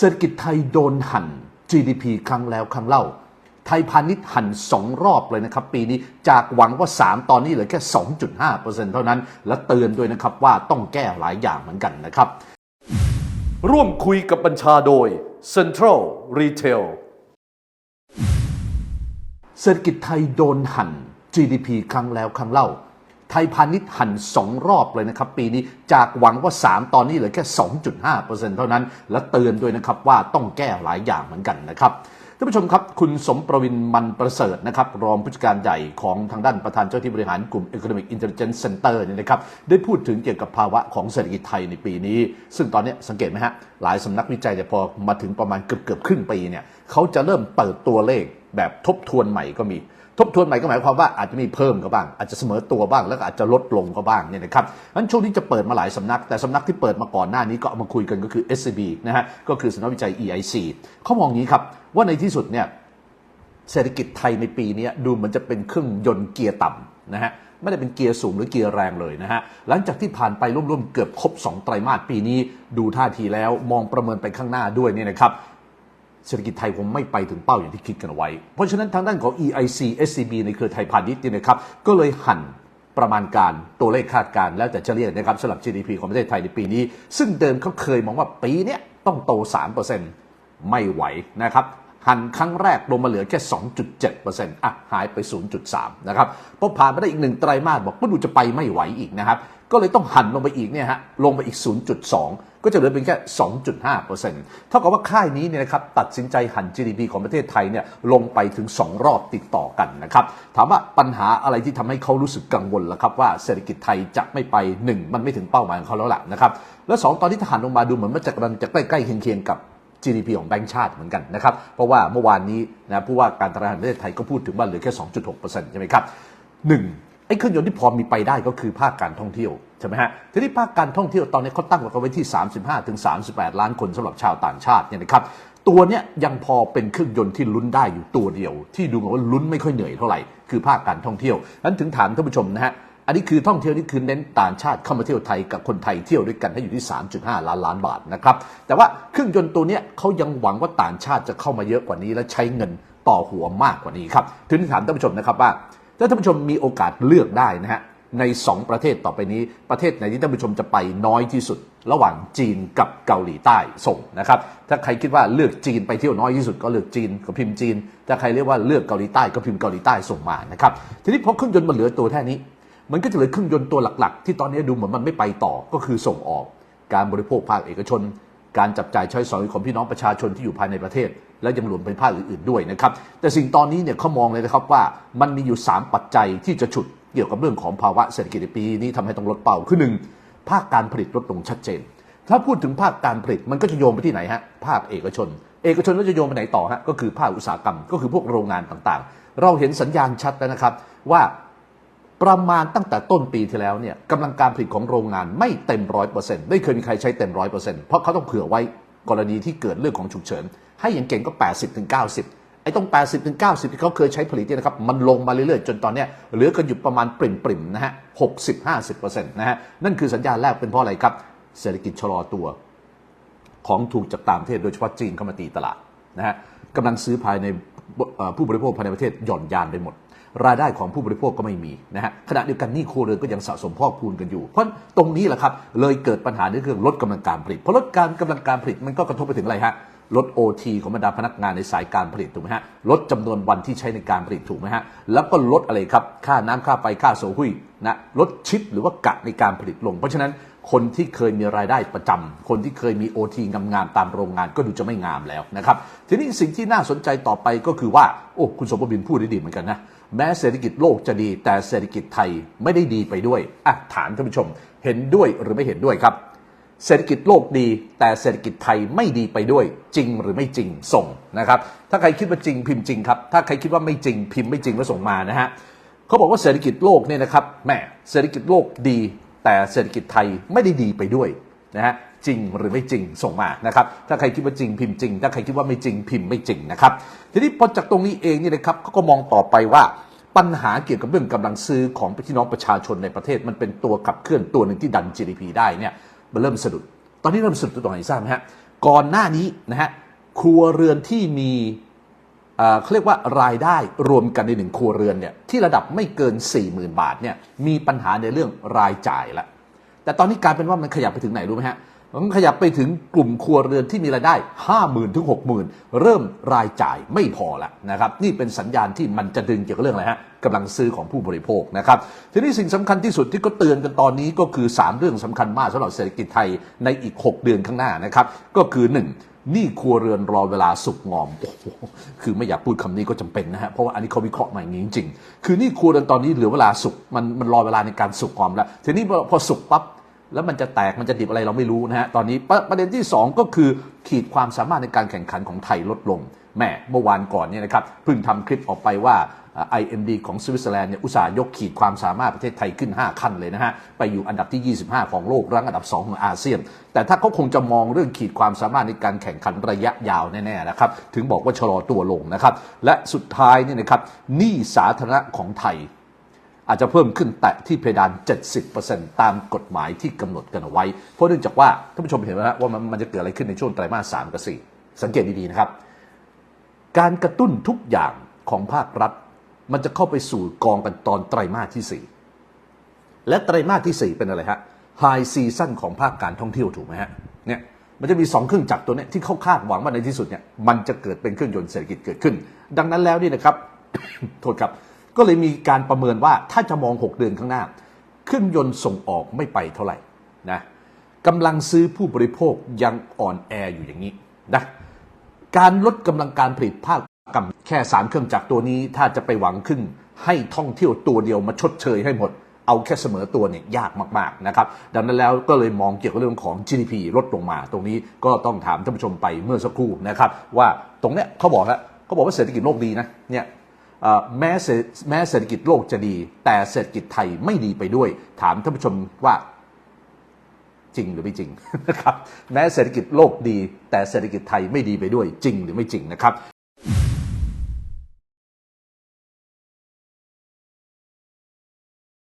เศรษฐกิจไทยโดนหั่น GDP ครั้งแล้วครั้งเล่า ไทยพาณิชย์หั่นสองรอบเลยนะครับ ปีนี้จากหวังว่า 3 ตอนนี้เหลือแค่ 2.5%เท่านั้น และเตือนด้วยนะครับว่าต้องแก้หลายอย่างเหมือนกันนะครับ ร่วมคุยกับบัญชาโดย Central Retail เศรษฐกิจไทยโดนหั่น GDP ครั้งแล้วครั้งเล่า ไทยพาณิชย์หันสองรอบเลยนะครับ ปีนี้จากหวังว่า 3 ตอนนี้เหลือแค่ 2.5%เท่านั้น และเตือนด้วยนะครับว่าต้องแก้หลายอย่างเหมือนกันนะครับท่านผู้ชมครับ คุณสมประวินมันประเสริฐนะครับ รองผู้จัดการใหญ่ของทางด้านประธานเจ้าที่บริหารกลุ่ม Economic Intelligence Center เนี่ยนะครับได้พูดถึงเกี่ยวกับภาวะของเศรษฐกิจไทยในปีนี้ ซึ่งตอนนี้สังเกตไหมฮะ หลายสำนักวิจัยเนี่พอมาถึงประมาณเกือบเกือบครึ่งปีเนี่ยเขาจะเริ่มเปิดตัวเลข แบบทบทวนใหม่ก็มี ทบทวนใหม่ก็หมายความว่าอาจจะมีเพิ่มก็บ้าง อาจจะเสมอตัวบ้าง แล้วก็อาจจะลดลงก็บ้างเนี่ยนะครับงั้นช่วงนี้จะเปิดมาหลายสำนัก แต่สำนักที่เปิดมาก่อนหน้านี้ก็เอามาคุยกันก็คือ SCB นะฮะก็คือสำนักวิจัย EIC เขามองอย่างนี้ครับว่าในที่สุดเนี่ยเศรษฐกิจไทยในปีนี้ดูเหมือนจะเป็นเครื่องยนต์เกียร์ต่ำนะฮะไม่ได้เป็นเกียร์สูงหรือเกียร์แรงเลยนะฮะ หลังจากที่ผ่านไปร่วมๆเกือบครบ 2 ไตรมาสปีนี้ ดูท่าทีแล้วมองประเมินไปข้างหน้าด้วยเนี่ยนะครับ เศรษฐกิจไทยคงไม่ไปถึงเป้าอย่างที่คิดกันไว้ เพราะฉะนั้นทางด้านของ EIC SCB ในเครือไทยพาณิชย์เนี่ยนะครับก็เลยหั่นประมาณการตัวเลขคาดการณ์แล้วแต่จะเรียกนะครับสำหรับ GDP ของประเทศไทยในปีนี้ ซึ่งเดิมเขาเคยมองว่าปีนี้ต้องโต 3%ไม่ไหวนะครับ หันครั้งแรกลงมาเหลือแค่ 2.7%อะหายไป 0.3 นะครับพอผ่านมาได้อีกหนึ่งไตรมาสบอกก็ดูจะไปไม่ไหวอีกนะครับ ก็เลยต้องหันลงไปอีกเนี่ยฮะลงไปอีก 0.2 ก็จะเหลือเป็นแค่ 2.5%เท่ากับว่าค่ายนี้เนี่ยนะครับตัดสินใจหัน GDP ของประเทศไทยเนี่ยลงไปถึง 2 รอบติดต่อกันนะครับ ถามว่าปัญหาอะไรที่ทำให้เขารู้สึกกังวลล่ะครับว่าเศรษฐกิจไทยจะไม่ไป 1 มันไม่ถึงเป้าหมายของเขาแล้วล่ะนะครับและ 2 ตอนที่ทหารลงมาดูเหมือนมันจะกำลังจะใกล้ๆเคียงๆกับ GDP ของแบงก์ชาติเหมือนกันนะครับ เพราะว่าเมื่อวานนี้นะผู้ว่าการธนาคารประเทศไทยก็พูดถึงว่าเหลือแค่ 2.6%ใช่ไหมครับหนึ่งไอ้เครื่องยนต์ที่พอมีไปได้ก็คือภาคการท่องเที่ยวใช่ไหมฮะ ทีนี้ภาคการท่องเที่ยวตอนนี้เขาตั้งไว้ที่ 35ถึง38 ล้านคนสำหรับชาวต่างชาติเนี่ยนะครับ ตัวเนี้ยยังพอเป็นเครื่องยนต์ที่ลุ้นได้อยู่ตัวเดียว ที่ดูเหมือนว่าลุ้นไม่ค่อยเหนื่อยเท่าไหร่คือภาคการท่องเที่ยวนั้นถึงถามท่านผู้ชมนะฮะ อันนี้คือท่องเที่ยวนี่คือเน้นต่างชาติเข้ามาเที่ยวไทยกับคนไทยเที่ยวด้วยกันให้อยู่ที่ 3.5 ล้านล้านบาทนะครับ แต่ว่าเครื่องยนต์ตัวนี้เขายังหวังว่าต่างชาติจะเข้ามาเยอะกว่านี้ และใช้เงินต่อหัวมากกว่านี้ครับถึงถามท่านผู้ชมนะครับว่าถ้าท่านผู้ชมมีโอกาสเลือกได้นะฮะใน 2 ประเทศต่อไปนี้ประเทศไหนที่ท่านผู้ชมจะไปน้อยที่สุด ระหว่างจีนกับเกาหลีใต้ส่งนะครับถ้าใครคิดว่าเลือกจีนไปเที่ยวน้อยที่สุดก็เลือกจีนก็พิมพ์จีน ถ้าใครเรียกว่าเลือกเกาหลีใต้ก็พิมพ์เกาหลีใต้ส่งมานะครับทีนี้พอเครื่องยนต์มันเหลือตัวแค่นี้ มันก็จะเหลือเครื่องยนต์ตัวหลักๆ ที่ตอนนี้ดูเหมือนมันไม่ไปต่อก็คือส่งออก การบริโภคภาคเอกชน การจับจ่ายใช้สอยของพี่น้องประชาชนที่อยู่ภายในประเทศ และยังรวมเป็นภาคอื่นๆด้วยนะครับ แต่สิ่งตอนนี้เนี่ยเขามองเลยนะครับว่ามันมีอยู่ 3 ปัจจัยที่จะฉุดเกี่ยวกับเรื่องของภาวะเศรษฐกิจในปีนี้ทำให้ต้องลดเป้าคือหนึ่งภาคการผลิตลดลงชัดเจน ถ้าพูดถึงภาคการผลิตมันก็จะโยงไปที่ไหนฮะภาคเอกชน เอกชนก็จะโยงไปไหนต่อฮะก็คือภาคอุตสาหกรรมก็คือพวกโรงงานต่างๆ เราเห็นสัญญาณชัดแล้วนะครับว่า ประมาณตั้งแต่ต้นปีที่แล้วเนี่ยกำลังการผลิตของโรงงานไม่เต็มร้อยเปอร์เซ็นต์ไม่เคยมีใครใช้เต็มร้อยเปอร์เซ็นต์เพราะเขาต้องเผื่อไว้กรณีที่เกิดเรื่องของฉุกเฉิน ให้อย่างเก่งก็ 80ถึง90ไอ้ตรง 80ถึง90ที่เขาเคยใช้ผลิตเนี่ยนะครับมันลงมาเรื่อยๆ จนตอนเนี้ยเหลือกันอยู่ประมาณปริ่มๆนะฮะ60 50เปอร์เซ็นต์นะฮะนั่นคือสัญญาณแรกเป็นเพราะอะไรครับ เศรษฐกิจชะลอตัว ของถูกจากต่างประเทศโดยเฉพาะจีนเข้ามาตีตลาดนะฮะกำลังซื้อภายในผู้บริโภคภายในประเทศหย่อนยานไปหมด รายได้ของผู้บริโภคก็ไม่มีนะฮะขณะเดียวกันนี้ครัวเรือนก็ยังสะสมพอกพูนกันอยู่ เพราะตรงนี้แหละครับเลยเกิดปัญหาในเรื่องลดกำลังการผลิตเพราะลดการกำลังการผลิตมันก็กระทบไปถึงอะไรฮะลด OT ของบรรดาพนักงานในสายการผลิตถูกไหมฮะลดจำนวนวันที่ใช้ในการผลิตถูกไหมฮะแล้วก็ลดอะไรครับค่าน้ำค่าไฟค่าโซหุยนะลดชิปหรือว่ากะในการผลิตลง เพราะฉะนั้นคนที่เคยมีรายได้ประจำคนที่เคยมีโอทีงามๆตามโรงงานก็ดูจะไม่งามแล้วนะครับทีนี้สิ่งที่น่าสนใจต่อไปก็คือว่าโอ้คุณสมบินพูดได้ดีเหมือนกันนะ แม้เศรษฐกิจโลกจะดี แต่เศรษฐกิจไทยไม่ได้ดีไปด้วยอะถามท่านผู้ชม เห็นด้วยหรือไม่เห็นด้วยครับ เศรษฐกิจโลกดี แต่เศรษฐกิจไทยไม่ดีไปด้วย จริงหรือไม่จริงส่งนะครับ ถ้าใครคิดว่าจริงพิมพ์จริงครับถ้าใครคิดว่าไม่จริงพิมพ์ไม่จริงก็ส่งมานะฮะเขาบอกว่าเศรษฐกิจโลกเนี่ยนะครับแหมเศรษฐกิจโลกดี แต่เศรษฐกิจไทยไม่ได้ดีไปด้วยนะฮะ จริงหรือไม่จริงส่งมานะครับ ถ้าใครคิดว่าจริงพิมพ์จริง ถ้าใครคิดว่าไม่จริงพิมพ์ไม่จริงนะครับ ทีนี้พอจากตรงนี้เองเนี่ยนะครับเขาก็มองต่อไปว่าปัญหาเกี่ยวกับเรื่องกำลังซื้อของพี่น้องประชาชนในประเทศ มันเป็นตัวขับเคลื่อนตัวหนึ่งที่ดัน GDP ได้เนี่ยมันเริ่มสะดุด ตอนนี้เริ่มสะดุดตรงไหนทราบไหมฮะก่อนหน้านี้นะฮะครัวเรือนที่มีอ่อเขาเรียกว่ารายได้รวมกันในหนึ่งครัวเรือนเนี่ยที่ระดับไม่เกิน 40,000 บาทเนี่ยมีปัญหาในเรื่องรายจ่ายละแต่ตอนนี้กลายเป็นว่ามันขยับไปถึงไหนรู้ไหมฮะ มันขยับไปถึงกลุ่มครัวเรือนที่มีรายได้ 5 0,000ถึง60,000 เริ่มรายจ่ายไม่พอแล้วนะครับ นี่เป็นสัญญาณที่มันจะดึงเกี่ยวกับเรื่องอะไรฮะกำลังซื้อของผู้บริโภคนะครับ ทีนี้สิ่งสำคัญที่สุดที่ก็เตือนกันตอนนี้ก็คือ 3 เรื่องสำคัญมากสำหรับเศรษฐกิจไทยในอีก 6 เดือนข้างหน้านะครับ ก็คือ 1. หนี่ครัวเรือนรอเวลาสุกงอม โอ้โห คือไม่อยากพูดคำนี้ก็จำเป็นนะฮะ เพราะว่าอันนี้เขาวิเคราะห์มาอย่างนี้จริงๆ คือนี่ครัวเรือนตอนนี้เหลือเวลาสุก มันมันรอเวลาในการสุกงอมแล้ว ทีนี้พอสุกปั๊บ แล้วมันจะแตกมันจะดิบอะไรเราไม่รู้นะฮะตอนนี้ประประเด็นที่ 2 ก็คือขีดความสามารถในการแข่งขันของไทยลดลงแหม่เมื่อวานก่อนเนี่ยนะครับเพิ่งทำคลิปออกไปว่าอ่า IMD ของสวิตเซอร์แลนด์เนี่ยอุตสาห์ยกขีดความสามารถประเทศไทยขึ้น 5 ขั้นเลยนะฮะ ไปอยู่อันดับที่ 25 ของโลกรั้งอันดับ 2 ของอาเซียน แต่ถ้าเขาคงจะมองเรื่องขีดความสามารถในการแข่งขันระยะยาวแน่ๆนะครับ ถึงบอกว่าชะลอตัวลงนะครับ และสุดท้ายเนี่ยนะครับหนี้สาธารณะของไทย อาจจะเพิ่มขึ้นแตะที่เพดาน 70%ตามกฎหมายที่กำหนดกันเอาไว้ เพราะเนื่องจากว่าท่านผู้ชมเห็นไหมฮะว่ามันมันจะเกิดอะไรขึ้นในช่วงไตรมาส3กับ4สังเกตดีๆนะครับ การกระตุ้นทุกอย่างของภาครัฐ มันจะเข้าไปสู่กองกันตอนไตรมาสที่ 4 และไตรมาสที่ 4 เป็นอะไรฮะไฮซีซั่นของภาคการท่องเที่ยวถูกไหมฮะเนี่ยมันจะมี 2 เครื่องจักรตัวนี้ที่เขาคาดหวังว่าในที่สุดเนี่ยมันจะเกิดเป็นเครื่องยนต์เศรษฐกิจเกิดขึ้น ดังนั้นแล้วนี่นะครับโทษครับ ก็เลยมีการประเมินว่าถ้าจะมอง 6 เดือนข้างหน้า เครื่องยนต์ส่งออกไม่ไปเท่าไหร่นะกำลังซื้อผู้บริโภคยังอ่อนแออยู่อย่างนี้นะการลดกำลังการผลิตภาคอุตสาหกรรมแค่3เครื่องจักรตัวนี้ถ้าจะไปหวังขึ้นให้ท่องเที่ยวตัวเดียวมาชดเชยให้หมด เอาแค่เสมอตัวเนี่ยยากมากๆนะครับดังนั้นแล้วก็เลยมองเกี่ยวกับเรื่องของ GDP ลดลงมา ตรงนี้ก็ต้องถามท่านผู้ชมไปเมื่อสักครู่นะครับว่าตรงเนี้ยเขาบอกแล้วเขาบอกว่าเศรษฐกิจโลกดีนะเนี่ย แม้เศรษแม้เศรษฐกิจโลกจะดี แต่เศรษฐกิจไทยไม่ดีไปด้วย ถามท่านผู้ชมว่าจริงหรือไม่จริงนะครับแม้เศรษฐกิจโลกดี แต่เศรษฐกิจไทยไม่ดีไปด้วยจริงหรือไม่จริงนะครับ